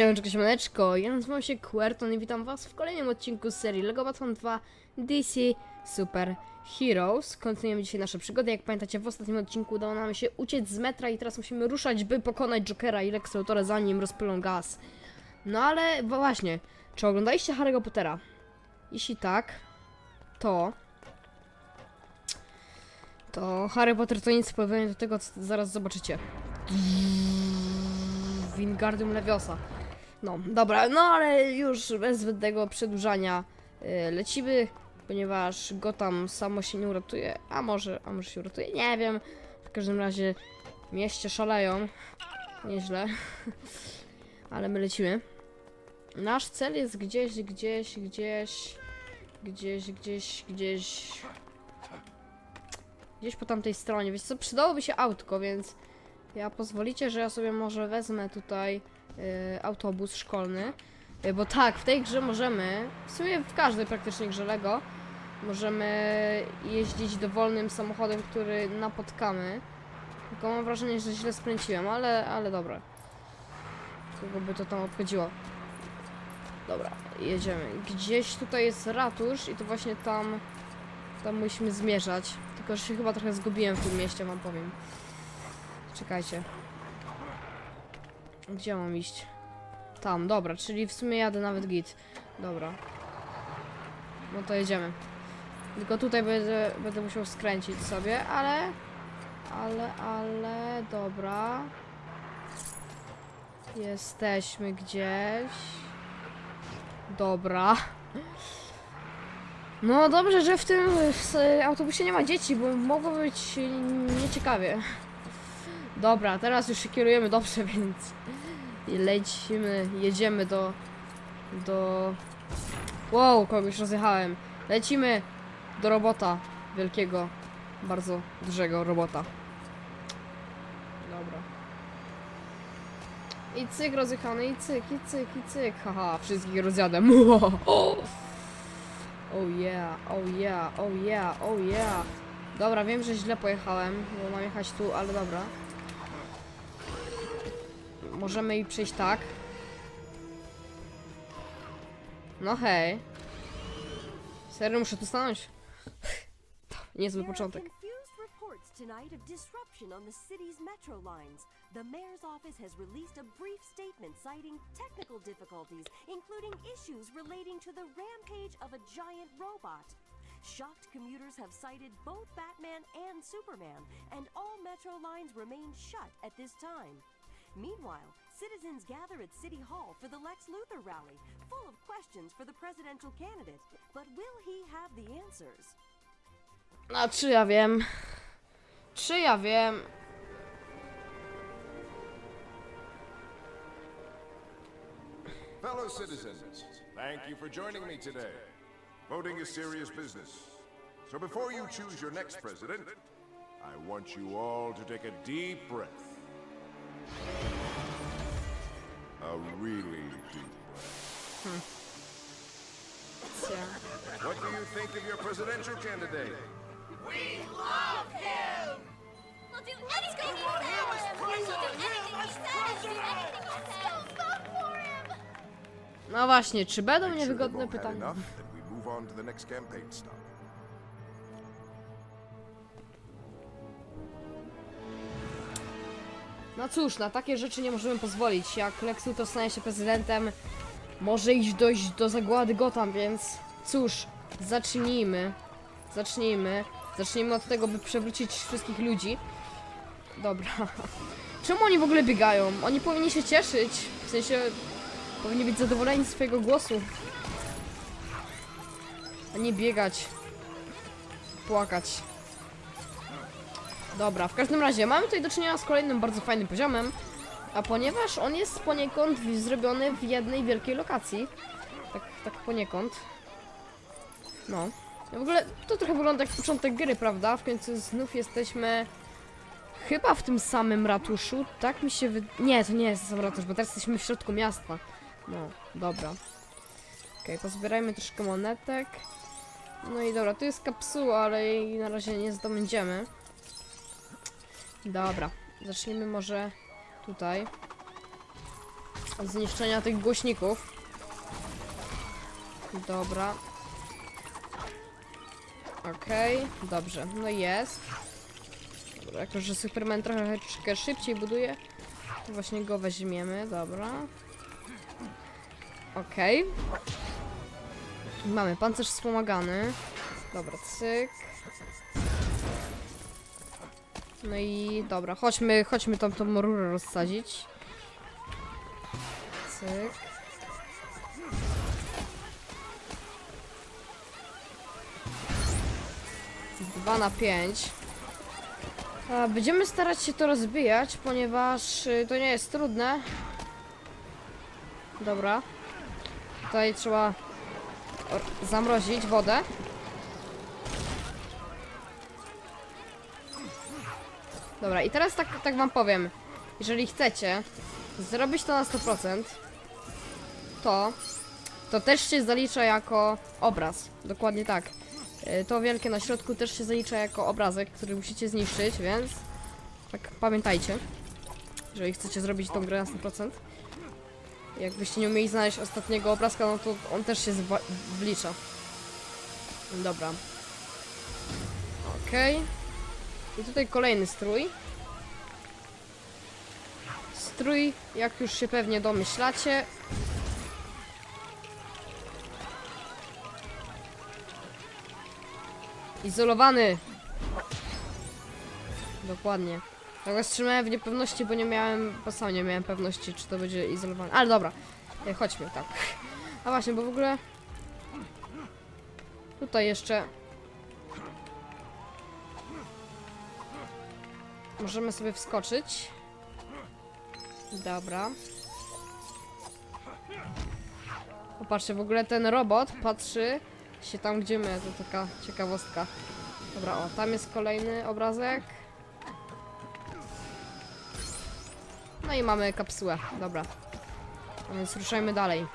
Siemaneczko, siemaneczko, ja nazywam się Querton i witam was w kolejnym odcinku serii LEGO Batman 2 DC Super Heroes. Kontynuujemy dzisiaj nasze przygody. Jak pamiętacie, w ostatnim odcinku udało nam się uciec z metra i teraz musimy ruszać, by pokonać Jokera i Lex Luthora, zanim rozpylą gaz. No ale właśnie, czy oglądaliście Harry'ego Pottera? Jeśli tak, to... To Harry Potter to nic w do tego, co zaraz zobaczycie. Wingardium Leviosa. No, dobra, no ale już bez zbędnego przedłużania y, lecimy, ponieważ Gotham samo się nie uratuje, a może, a może się uratuje, nie wiem. W każdym razie mieście szaleją, nieźle, ale my lecimy. Nasz cel jest gdzieś, gdzieś, gdzieś, gdzieś, gdzieś, gdzieś, gdzieś po tamtej stronie, więc co, przydałoby się autko, więc ja pozwolicie, że ja sobie może wezmę tutaj autobus szkolny. Y, bo tak, w tej grze możemy, w sumie w każdej praktycznie grze Lego, możemy jeździć dowolnym samochodem, który napotkamy. Tylko mam wrażenie, że źle skręciłem, ale, ale dobra. Kogo by to tam obchodziło. Dobra, jedziemy. Gdzieś tutaj jest ratusz i to właśnie tam, tam musimy zmierzać. Tylko, że się chyba trochę zgubiłem w tym mieście, wam powiem. Czekajcie. Gdzie mam iść? Tam, dobra, czyli w sumie jadę nawet git. Dobra. No to jedziemy. Tylko tutaj będę, będę musiał skręcić sobie, ale... Ale, ale... Dobra. Jesteśmy gdzieś. Dobra. No dobrze, że w tym autobusie nie ma dzieci, bo mogło być nieciekawie. Dobra, teraz już się kierujemy dobrze, więc lecimy, jedziemy do, do, wow, kogoś rozjechałem. Lecimy do robota wielkiego, bardzo dużego robota. Dobra. I cyk rozjechany, i cyk, i cyk, i cyk. Haha, wszystkich rozjadę. Oh yeah, oh yeah, oh yeah, oh yeah. Dobra, wiem, że źle pojechałem, bo mam jechać tu, ale dobra. Możemy i przejść tak. No hej. Serio, muszę tu stanąć? To niezły początek. tonight of disruption on the city's metro lines. The mayor's office has released a brief statement citing technical difficulties, including issues relating to the rampage of a giant robot. Shocked commuters have cited both Batman and Superman, and all metro lines remain shut at this time. Meanwhile, citizens gather at City Hall for the Lex Luthor rally, full of questions for the presidential candidate. But will he have the answers? A czy ja wiem? Czy ja wiem? Fellow citizens, thank you for joining me today. Voting is serious business. So before you choose your next president, I want you all to take a deep breath. A really deep breath. What do you think of your presidential candidate? Anything he says! We'll do anything he says! Do anything he says! Vote for him! No właśnie, czy będą niewygodne pytania? No cóż, na takie rzeczy nie możemy pozwolić. Jak Lex Luthor stanie się prezydentem, może iść dojść do zagłady Gotham, więc cóż, zacznijmy. Zacznijmy. Zacznijmy od tego, by przewrócić wszystkich ludzi. Dobra. Czemu oni w ogóle biegają? Oni powinni się cieszyć. W sensie, powinni być zadowoleni z swojego głosu. A nie biegać. Płakać. Dobra, w każdym razie mamy tutaj do czynienia z kolejnym bardzo fajnym poziomem, a ponieważ on jest poniekąd zrobiony w jednej wielkiej lokacji, tak, tak poniekąd, no. W ogóle to trochę wygląda jak początek gry, prawda? W końcu znów jesteśmy chyba w tym samym ratuszu, tak mi się wy... Nie, to nie jest sam ratusz, bo teraz jesteśmy w środku miasta. No, dobra. Okej, pozbierajmy troszkę monetek. No i dobra, tu jest kapsuła, ale jej na razie nie zdobędziemy. Dobra, zacznijmy może tutaj. zniszczenia tych głośników. Dobra. Okej, dobrze, no jest. Dobra, jako że Superman trochę szybciej buduje, to właśnie go weźmiemy, dobra. Okej. Mamy pancerz wspomagany. Dobra, cyk. No i dobra, chodźmy, chodźmy tam tą rurę rozsadzić. Cyk. Dwa na pięć. A, Będziemy starać się to rozbijać, ponieważ y, to nie jest trudne. Dobra. Tutaj trzeba zamrozić wodę. Dobra, i teraz tak, tak wam powiem. Jeżeli chcecie zrobić to na 100%, to to też się zalicza jako obraz. Dokładnie tak. Y, To wielkie na środku też się zalicza jako obrazek, który musicie zniszczyć, więc tak pamiętajcie, jeżeli chcecie zrobić tą grę na 100%. Jakbyście nie umieli znaleźć ostatniego obrazka, no to on też się wlicza. Dobra. Okej. I tutaj kolejny strój. Strój, jak już się pewnie domyślacie, Izolowany! Dokładnie. Go wstrzymałem w niepewności, bo nie miałem, bo sam nie miałem pewności, czy to będzie izolowane. Ale dobra, chodźmy, tak. A właśnie, bo w ogóle... Tutaj jeszcze... Możemy sobie wskoczyć. Dobra. Popatrzcie, w ogóle ten robot patrzy się tam, gdzie my. To taka ciekawostka. Dobra, o, tam jest kolejny obrazek. No i mamy kapsułę. Dobra. A więc ruszajmy dalej.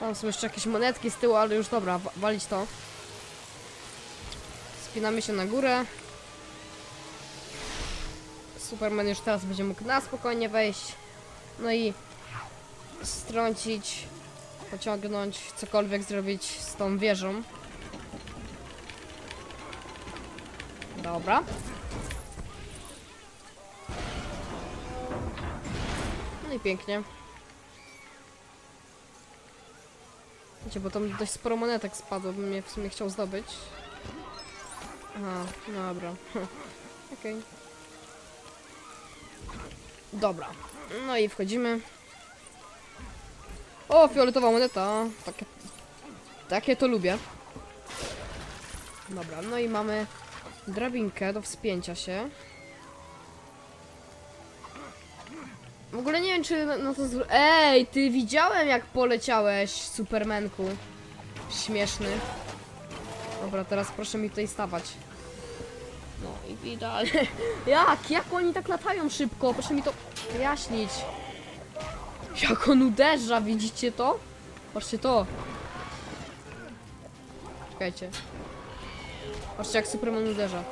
Tam są jeszcze jakieś monetki z tyłu, ale już dobra, wa- walić to. Spinamy się na górę. Superman już teraz będzie mógł na spokojnie wejść. No i strącić pociągnąć, cokolwiek zrobić z tą wieżą. Dobra. No i pięknie. Wiecie, bo tam dość sporo monetek spadło, bym je w sumie chciał zdobyć. Aha, dobra. Okej. Dobra. No i wchodzimy. O, fioletowa moneta. Takie, takie to lubię. Dobra, no i mamy drabinkę do wspięcia się. W ogóle nie wiem, czy no to... zr- Ej, ty widziałem jak poleciałeś, Supermanku. Śmieszny. Dobra, teraz proszę mi tutaj stawać. No i widać. Jak? Jak oni tak latają szybko? Proszę mi to wyjaśnić. Jak on uderza, widzicie to? Patrzcie to. Czekajcie. Patrzcie jak Superman uderza.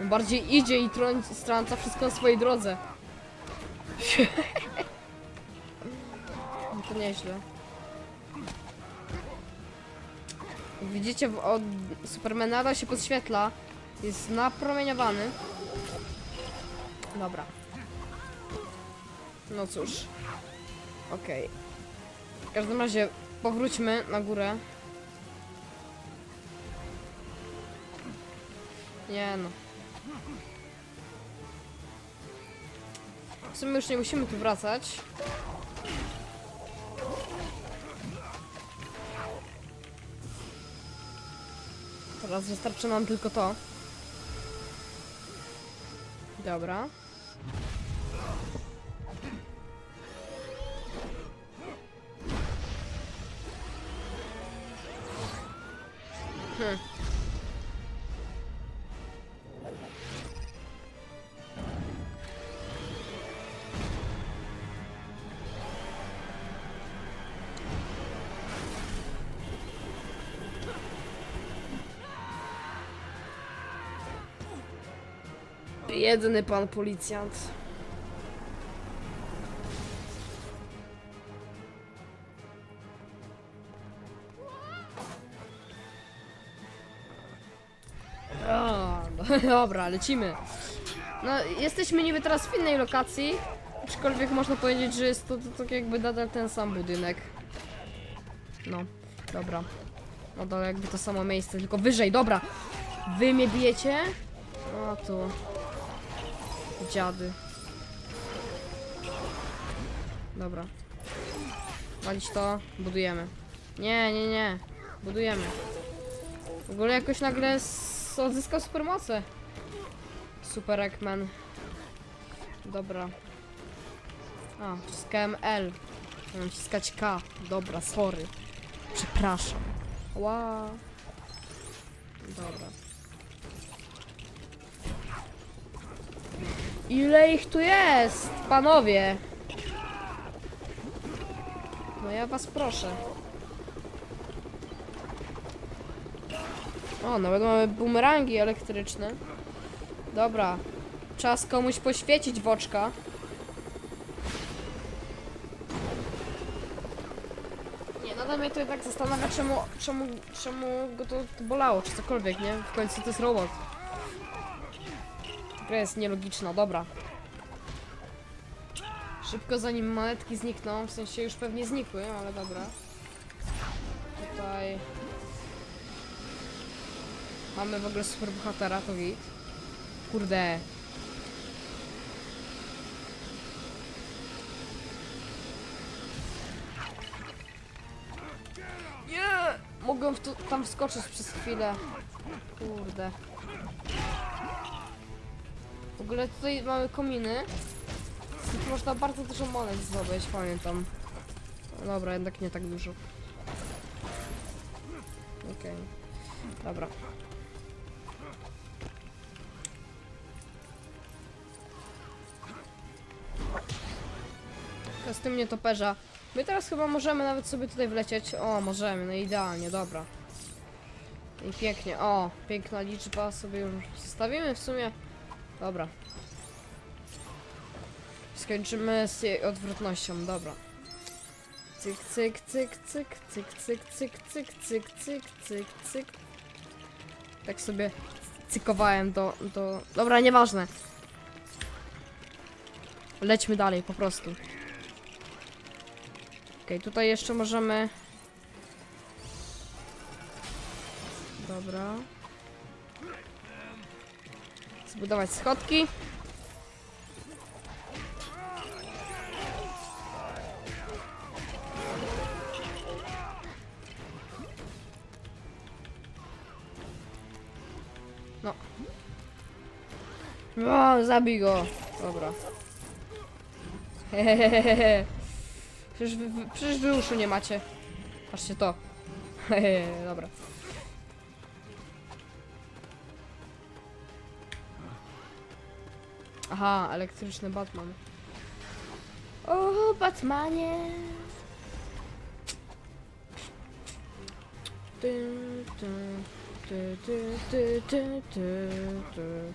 On bardziej idzie i strąca wszystko na swojej drodze. No to nieźle. Widzicie, od Supermana się podświetla. Jest napromieniowany. Dobra. No cóż. Okej. W każdym razie powróćmy na górę. Nie no. W sumie już nie musimy tu wracać. Teraz wystarczy nam tylko to. Dobra. Jedyny pan policjant. No, dobra, lecimy. No, jesteśmy niby teraz w innej lokacji, aczkolwiek można powiedzieć, że jest to, to tak jakby nadal ten sam budynek. No, dobra. Nadal jakby to samo miejsce, tylko wyżej, dobra. Wy mnie bijecie? O, tu. Dziady. Dobra. Walić to, budujemy. Nie, nie, nie. Budujemy. W ogóle jakoś nagle odzyskał supermoce. Super Eggman. Dobra. A, wciskałem L. Mam wciskać K. Dobra, sorry. Przepraszam. Ła. Dobra. Ile ich tu jest, panowie? No ja was proszę. O, nawet mamy bumerangi elektryczne. Dobra. Czas komuś poświecić w oczka. Nie, nadal mnie to jednak zastanawia, czemu, czemu, czemu go to, to bolało, czy cokolwiek, nie? W końcu to jest robot. Gra jest nielogiczna, dobra. Szybko zanim monetki znikną, w sensie już pewnie znikły, ale dobra. Tutaj... Mamy w ogóle super bohatera, to git. Kurde. Nie! Mogłem w tam wskoczyć przez chwilę. Kurde. Ogóle tutaj mamy kominy. Z nich można bardzo dużo monet zdobyć, pamiętam. Dobra, jednak nie tak dużo. Okej. Dobra. Kostium nietoperza. My teraz chyba możemy nawet sobie tutaj wlecieć. O, możemy, no idealnie, dobra. I pięknie, o, piękna liczba sobie już zostawimy w sumie. Dobra. Skończymy z jej odwrotnością, dobra. Cyk, cyk, cyk, cyk, cyk, cyk, cyk, cyk, cyk, cyk, cyk, cyk. Tak sobie cykowałem do, do... Dobra, nieważne. Lećmy dalej, po prostu. Okej, tutaj jeszcze możemy... Dobra. Zbudować schodki. No. O, zabij go. Dobra. Hehehehe. Przecież wy, przecież wy uszu nie macie. Patrzcie to. Hehehe, dobra. Aha, elektryczny Batman. O, Batmanie. Ty, ty, ty, ty, ty, ty, ty, ty.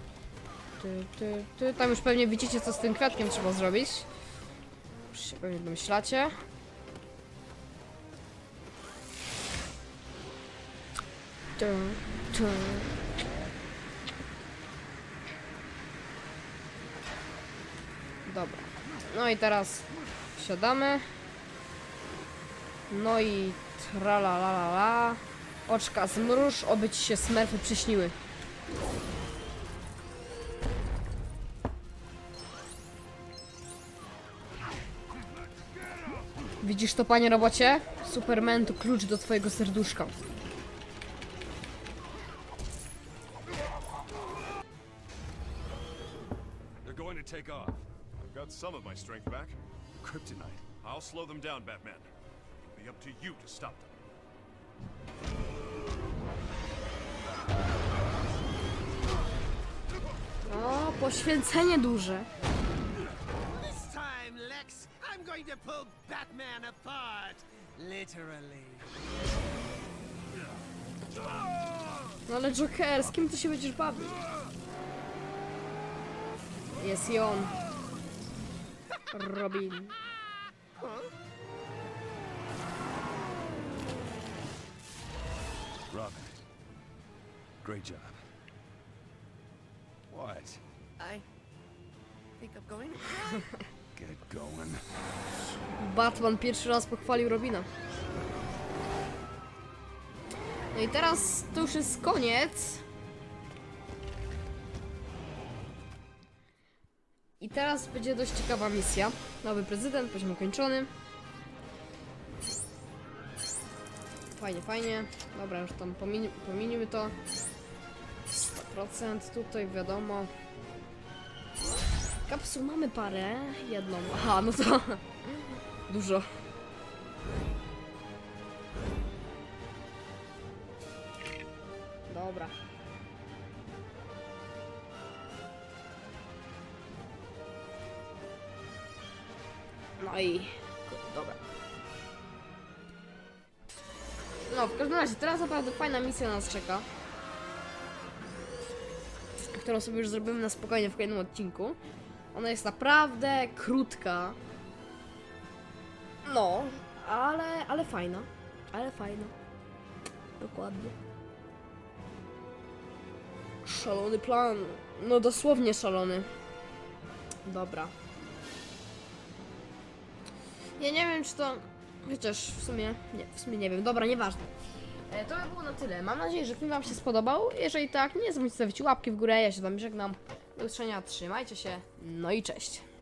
Ty, ty, ty. Tam już pewnie widzicie, co z tym kwiatkiem trzeba zrobić. Już się pewnie domyślacie. Tu, tu. Dobra. No i teraz wsiadamy. No i tralalala. Oczka zmruż, oby ci się smerfy przyśniły. Widzisz to, panie robocie? Superman to klucz do twojego serduszka. My strength back. Kryptonite. I'll slow them down, Batman. It'll be up to you to stop them. O, poświęcenie duże. This time, Lex, I'm going to pull Batman apart. Literally. No ale Joker, z kim ty się będziesz bawił? Jest i on. Robin. Robin. Great job. What? I think I'm going. Get going. Batman pierwszy raz pochwalił Robina. No i teraz to już jest koniec. Teraz będzie dość ciekawa misja. Nowy prezydent, poziom ukończony. Fajnie, fajnie. Dobra, już tam pomiń, pominimy to. 100% tutaj wiadomo. Kapsuł mamy parę. Jedną. Aha, no to dużo. Dobra. No i... Dobra. No, w każdym razie, teraz naprawdę fajna misja nas czeka. Którą sobie już zrobimy na spokojnie w kolejnym odcinku. Ona jest naprawdę krótka. No, ale, ale fajna. Ale fajna. Dokładnie. Szalony plan. No dosłownie szalony. Dobra. Ja nie wiem, czy to... Chociaż w sumie... Nie, w sumie nie wiem. Dobra, nieważne. E, to by było na tyle. Mam nadzieję, że film Wam się spodobał. Jeżeli tak, nie zapomnijcie stawić łapki w górę. Ja się z Wami żegnam. Do usłyszenia. Trzymajcie się. No i cześć.